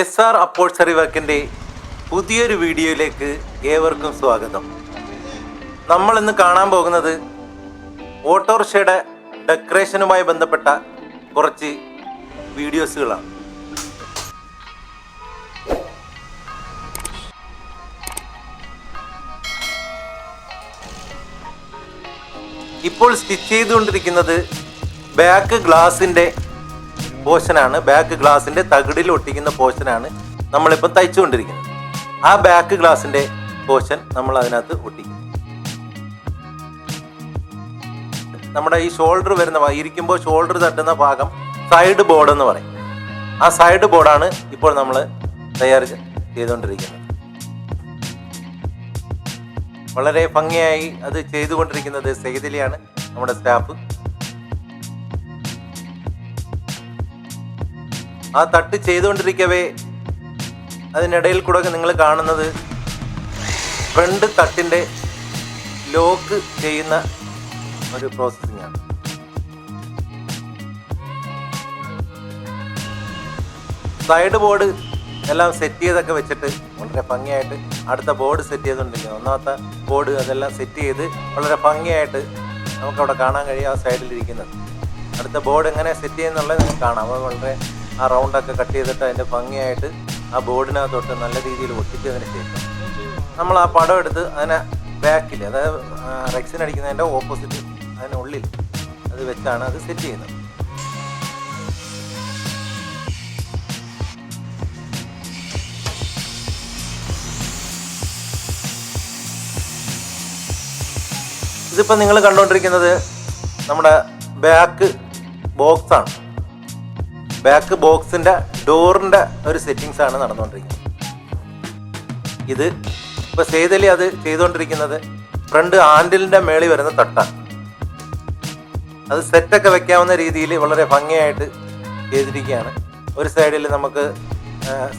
S R അപ്പോഴ്സറി വർക്കിന്റെ പുതിയൊരു വീഡിയോയിലേക്ക് ഏവർക്കും സ്വാഗതം. നമ്മൾ ഇന്ന് കാണാൻ പോകുന്നത് ഓട്ടോറിക്ഷയുടെ ഡെക്കറേഷനുമായി ബന്ധപ്പെട്ട കുറച്ച് വീഡിയോസുകളാണ്. ഇപ്പോൾ സ്റ്റിച്ച് ചെയ്തുകൊണ്ടിരിക്കുന്നത് ബാക്ക് ഗ്ലാസിന്റെ പോർഷനാണ് ബാക്ക് ഗ്ലാസിന്റെ തകിടിൽ ഒട്ടിക്കുന്ന പോർഷനാണ് നമ്മളിപ്പം തയ്ച്ചുകൊണ്ടിരിക്കുന്നത്. ആ ബാക്ക് ഗ്ലാസിന്റെ പോർഷൻ നമ്മൾ അതിനകത്ത് ഒട്ടിക്കും. നമ്മുടെ ഈ ഷോൾഡർ വരുന്ന ഇരിക്കുമ്പോൾ ഷോൾഡർ തട്ടുന്ന ഭാഗം സൈഡ് ബോർഡ് എന്ന് പറയും. ആ സൈഡ് ബോർഡാണ് ഇപ്പോൾ നമ്മൾ തയ്യാർ ചെയ്തുകൊണ്ടിരിക്കുന്നത്. വളരെ ഭംഗിയായി അത് ചെയ്തുകൊണ്ടിരിക്കുന്നത് സെയ്തലിയാണ് നമ്മുടെ സ്റ്റാഫ്. ആ തട്ട് ചെയ്തുകൊണ്ടിരിക്കവേ. അതിനിടയിൽ കൂടെ നിങ്ങൾ കാണുന്നത് ഫ്രണ്ട് തട്ടിന്റെ ലോക്ക് ചെയ്യുന്ന ഒരു പ്രോസസ്സിംഗ് ആണ്. സൈഡ് ബോർഡ് എല്ലാം സെറ്റ് ചെയ്തൊക്കെ വെച്ചിട്ട് വളരെ ഭംഗിയായിട്ട് അടുത്ത ബോർഡ് സെറ്റ് ചെയ്തുകൊണ്ടിരിക്കുക. ഒന്നാമത്തെ ബോർഡ് അതെല്ലാം സെറ്റ് ചെയ്ത് വളരെ ഭംഗിയായിട്ട് നമുക്കവിടെ കാണാൻ കഴിയും ആ സൈഡിലിരിക്കുന്നത് അടുത്ത ബോർഡ് എങ്ങനെ സെറ്റ് ചെയ്യുന്നുള്ളത് നമുക്ക് കാണാം. അപ്പോൾ വളരെ ആ റൗണ്ടൊക്കെ കട്ട് ചെയ്തിട്ട് അതിന്റെ ഭംഗിയായിട്ട് ആ ബോർഡിനകത്തോട്ട് നല്ല രീതിയിൽ ഒട്ടിച്ചതിന് ശേഷം നമ്മൾ ആ പടം എടുത്ത് അതിനെ ബാക്കിൽ അതായത് റെക്സിൻ അടിക്കുന്നതിന്റെ ഓപ്പോസിറ്റ് അതിനുള്ളിൽ അത് വെച്ചാണ് അത് സെറ്റ് ചെയ്യുന്നത്. ഇതിപ്പോൾ നിങ്ങൾ കണ്ടുകൊണ്ടിരിക്കുന്നത് നമ്മുടെ ബാക്ക് ബോക്സ് ആണ്. ബാക്ക് ബോക്സിന്റെ ഡോറിന്റെ ഒരു സെറ്റിങ്സ് ആണ് നടന്നുകൊണ്ടിരിക്കുന്നത്. ഇത് ഇപ്പോൾ സേതലി അത് ചെയ്തുകൊണ്ടിരിക്കുന്നത് ഫ്രണ്ട് ആൻഡിലിന്റെ മേളിൽ വരുന്ന തട്ടാണ്. അത് സെറ്റൊക്കെ വെക്കാവുന്ന രീതിയിൽ വളരെ ഭംഗിയായിട്ട് ചെയ്തിരിക്കുകയാണ്. ഒരു സൈഡിൽ നമുക്ക്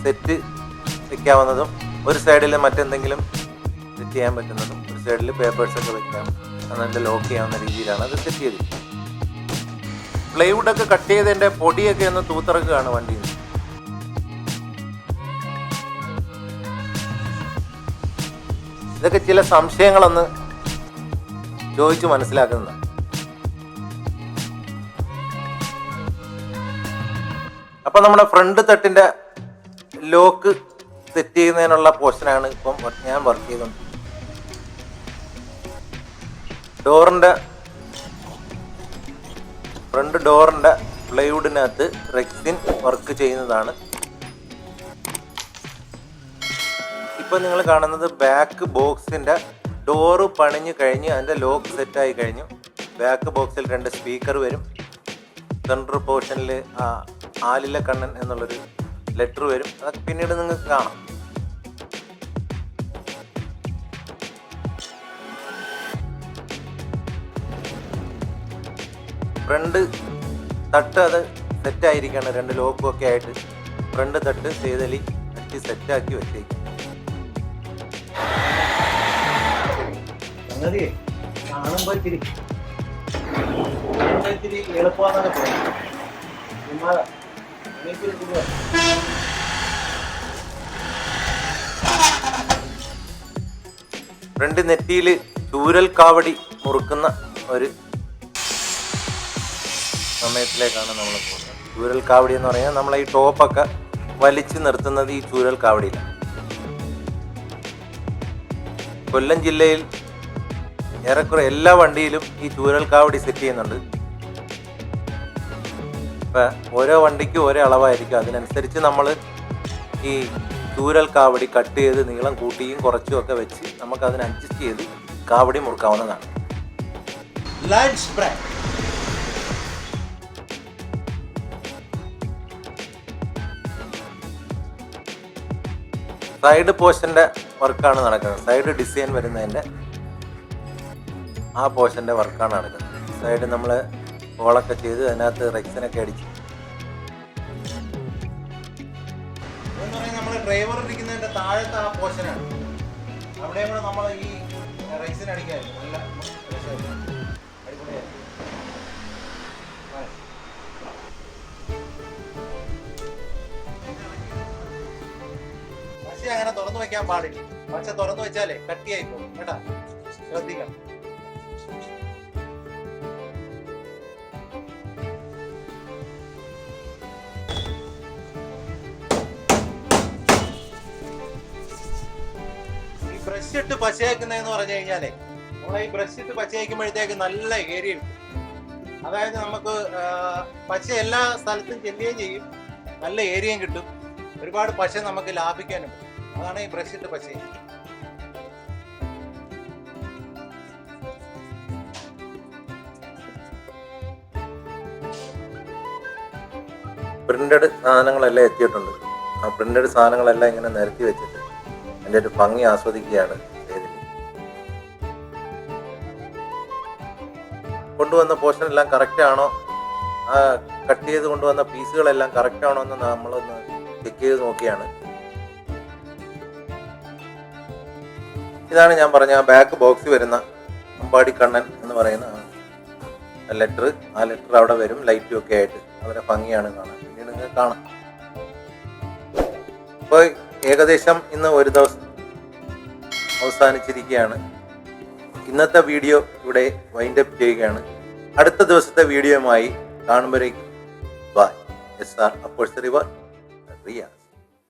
സെറ്റ് വെക്കാവുന്നതും ഒരു സൈഡിൽ മറ്റെന്തെങ്കിലും സെറ്റ് ചെയ്യാൻ പറ്റുന്നതും ഒരു സൈഡിൽ പേപ്പേഴ്സൊക്കെ വെക്കാം അതിന്റെ ലോക്ക് ചെയ്യാവുന്ന രീതിയിലാണ് അത് സെറ്റ് ചെയ്തിരിക്കുന്നത്. പ്ലൈവുഡ് ഒക്കെ കട്ട് ചെയ്തതിന്റെ പൊടിയൊക്കെ ഒന്ന് തൂത്തിറക്കുകയാണ് വണ്ടിയിൽ ഇതൊക്കെ ചില സംശയങ്ങളൊന്ന് ചോദിച്ചു മനസ്സിലാക്കുന്നതാണ് അപ്പൊ നമ്മുടെ ഫ്രണ്ട് തട്ടിന്റെ ലോക്ക് സെറ്റ് ചെയ്യുന്നതിനുള്ള പോർഷനാണ് ഇപ്പം ഞാൻ വർക്ക് ചെയ്തുകൊണ്ടിരിക്കുന്നത് ഡോറിന്റെ ഫ്രണ്ട് ഡോറിന്റെ പ്ലൈവുഡിനകത്ത് റെക്സിൻ വർക്ക് ചെയ്യുന്നതാണ്. ഇപ്പൊ നിങ്ങൾ കാണുന്നത് ബാക്ക് ബോക്സിന്റെ ഡോറ് പണിഞ്ഞ് കഴിഞ്ഞ് അതിന്റെ ലോക്ക് സെറ്റായി കഴിഞ്ഞു. ബാക്ക് ബോക്സിൽ രണ്ട് സ്പീക്കർ വരും. സെൻട്രൽ പോർഷനിൽ ആലില കണ്ണൻ എന്നുള്ളൊരു ലെറ്റർ വരും. അതൊക്കെ പിന്നീട് നിങ്ങൾക്ക് കാണാം. ഫ്രണ്ട് തട്ട് അത് സെറ്റായിരിക്കണം രണ്ട് ലോക്കും ഒക്കെ ആയിട്ട് ഫ്രണ്ട് തട്ട് ചെയ്തലി തട്ടി സെറ്റാക്കി വെച്ചേക്കും. ഇത്തിരി ഇത്തിരി എളുപ്പമാണെന്നാണ് എനിക്കൊരു ഫ്രണ്ട് നെറ്റിയിൽ ചൂരൽ കാവടി മുറുക്കുന്ന ഒരു സമയത്തിലേക്കാണ് നമ്മൾ പോകുന്നത്. ചൂരൽ കാവടി എന്ന് പറഞ്ഞാൽ നമ്മൾ ഈ ടോപ്പൊക്കെ വലിച്ചു നിർത്തുന്നത് ഈ ചൂരൽ കാവടിയിലാണ് കൊല്ലം ജില്ലയിൽ ഏറെക്കുറെ എല്ലാ വണ്ടിയിലും ഈ ചൂരൽ കാവടി സെറ്റ് ചെയ്യുന്നുണ്ട്. ഇപ്പം ഓരോ വണ്ടിക്കും ഓരോ അളവായിരിക്കും. അതിനനുസരിച്ച് നമ്മൾ ഈ ചൂരൽ കാവടി കട്ട് ചെയ്ത് നീളം കൂട്ടിയും കുറച്ചും ഒക്കെ വെച്ച് നമുക്ക് അതിന് അഡ്ജസ്റ്റ് ചെയ്ത് കാവടി മുറുക്കാവുന്നതാണ്. ലഞ്ച് ബ്രേക്ക് സൈഡ് പോർഷന്റെ വർക്കാണ് നടക്കുന്നത്. സൈഡ് ഡിസൈൻ വരുന്നതിന്റെ ആ പോർഷന്റെ വർക്കാണ് നടക്കുന്നത്. സൈഡ് നമ്മൾ ഹോളൊക്കെ ചെയ്ത് അതിനകത്ത് റെക്സിനൊക്കെ അടിച്ച്. നമ്മൾ ഡ്രൈവർ ഇരിക്കുന്നതിന്റെ താഴത്തെ ആ പോർഷനാണ് അവിടെയും നമ്മൾ ഈ റൈസിന് അടിക്കാറുണ്ട് നല്ല വെക്കാൻ പാടില്ല. പച്ച തുറന്നു വെച്ചാലേ കട്ടിയായി പോകും കേട്ടാ? ശ്രദ്ധിക്കണം. ഈ ബ്രഷ് ഇട്ട് പശയാക്കുന്നതെന്ന് പറഞ്ഞു കഴിഞ്ഞാലേ നമ്മളെ ഈ ബ്രഷ് ഇട്ട് പശയാക്കുമ്പോഴത്തേക്ക് നല്ല ഏരിയ അതായത് നമുക്ക് പശ എല്ലാ സ്ഥലത്തും ചെല്ലുകയും ചെയ്യും. നല്ല ഏരിയയും കിട്ടും. ഒരുപാട് പശ നമുക്ക് ലാഭിക്കാനും പറ്റും. അതാണ് ഈ ബ്രഷിന്റെ പശി. പ്രിന്റഡ് സാധനങ്ങളെല്ലാം എത്തിയിട്ടുണ്ട്. ആ പ്രിന്റഡ് സാധനങ്ങളെല്ലാം ഇങ്ങനെ നിരത്തി വെച്ചിട്ട് എന്റെ ഒരു ഭംഗി ആസ്വദിക്കുകയാണ് കൊണ്ടുവന്ന പോർഷൻ എല്ലാം കറക്റ്റ് ആണോ? കട്ട് ചെയ്ത് കൊണ്ടുവന്ന പീസുകളെല്ലാം കറക്റ്റ് ആണോ എന്ന് നമ്മളൊന്ന് ചെക്ക് ചെയ്ത് നോക്കിയാണ്. ഇതാണ് ഞാൻ പറഞ്ഞ ബാക്ക് ബോക്സിൽ വരുന്ന അമ്പാടി കണ്ണൻ എന്ന് പറയുന്ന ലെറ്റർ ആ ലെറ്റർ അവിടെ വരും. ലൈറ്റും ഒക്കെ ആയിട്ട്. വളരെ ഭംഗിയാണ് കാണാൻ. പിന്നീട് നിങ്ങൾക്ക് കാണാം. അപ്പോൾ ഏകദേശം ഇന്ന് ഒരു ദിവസം അവസാനിച്ചിരിക്കുകയാണ്. ഇന്നത്തെ വീഡിയോ ഇവിടെ വൈൻഡ് അപ്പ് ചെയ്യുകയാണ്. അടുത്ത ദിവസത്തെ വീഡിയോയുമായി കാണുമ്പോഴേക്കും. Bye S R river Riyas.